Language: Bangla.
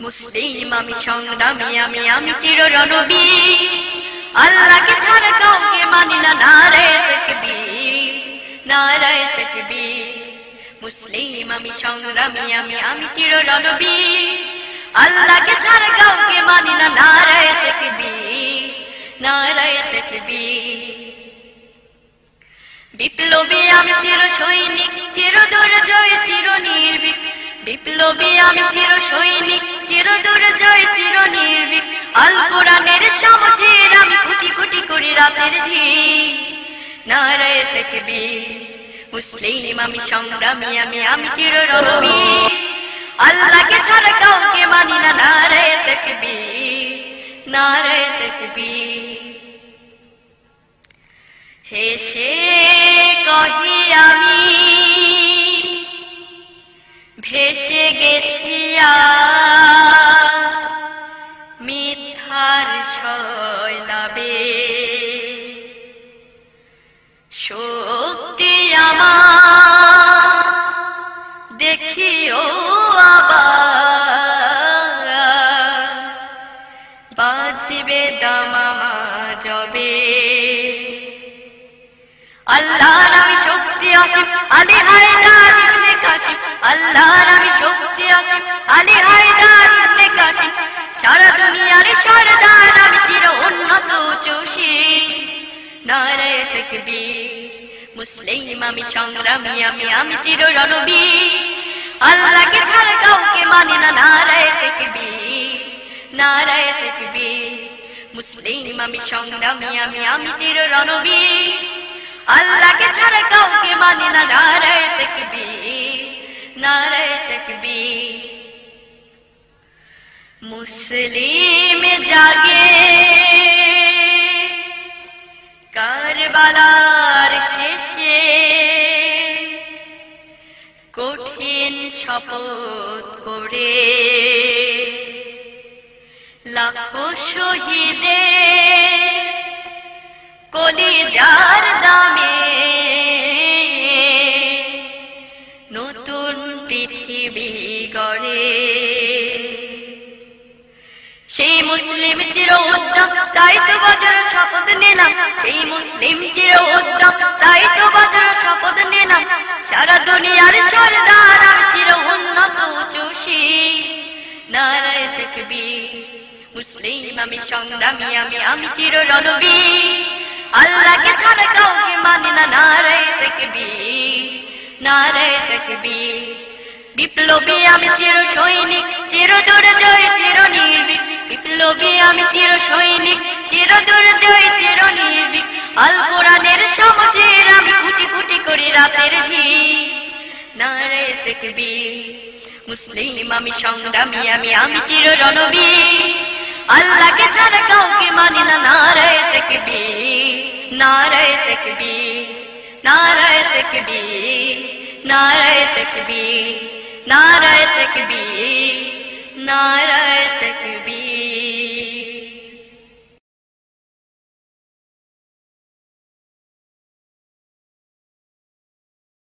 মুসলিম আমি সংগ্রামী, আমি আমি চির রণবী আল্লাহকে ছাড়া কাউকে মানি না, নারায় তকবি নারায় তকবি মুসলিম আমি সংগ্রামী, আমি আমি চির রণবী আল্লাহকে ছাড়া কাউকে মানি না, নারায় তকবি নারায় তকবি বিপ্লবী আমি চির সৈনিক চির দুর্জয় চির নির্ভীক বিপ্লবী আমি চির সৈনিক চির দুর্জয় চির আল কোরআনের আমি রাতের নারায় মুসলিম আমি সংগ্রামী আমি আমি চির রণবী আল্লাহকে ছাড়া কাউকে মানি না, নারায় তাকবীর। নারায় কহি শক্তি আমার। দেখিও আবার। বাজবে দামামা জবে। আল্লাহর আমি শক্তি আসিম আলী হায়দার ইবনে কাশিম আল্লাহর আমি শক্তি আসিম আলী হায়দার ইবনে কাশিম সারা দুনিয়ার সরদার আমি চির উন্নত চুষি। নারায় মুসলিম আমি সংগ্রামী, আমি আমি চির রণবী আল্লাহকে ছাড়া কাউকে মানি না, নারায় তাকবীর নারায় তাকবীর। মুসলিম আমি সংগ্রামী, আমি আমি চির রণবী আল্লাহকে ছাড়া কাউকে মানি না, নারায় নারায় মুসলিম জাগে কারবালার শেষে কঠিন শপথ করে লাখো শহীদে কলিজার দামে মুসলিম চির উদ্যম তাই তো বজ্র শপথ নিলাম। সেই মুসলিম চির উদ্যম তাই তো বজ্র শপথ নিলাম। সারা দুনিয়ার সরদার আর চির উন্নত চুষি নারায় তাকবীর, মুসলিম আমি সংগ্রামী, আমি আমি চির রণবী আল্লাহকে ছাড়া কাউকে মানে না নারায় তাকবীর নারায় তাকবীর। বিপ্লবী আমি চির সৈনিক চির দুর্জয় চির নির্ভীক বিপ্লবী আমি চির সৈনিক, চির দুর্জয়, চির নির্ভীক। আল কোরআনের সমাজের আমি কুটি কুটি করি রাতের ধি নারে তাকবীর, মুসলিম আমি সংগ্রামী, আমি আমি চির রণবী আল্লাহকে ছাড়া কাউকে মানি না নারায় তাকবীর নারায় তাকবীর নারায় তাকবীর নারায় তাকবীর নারায় তাকবীর।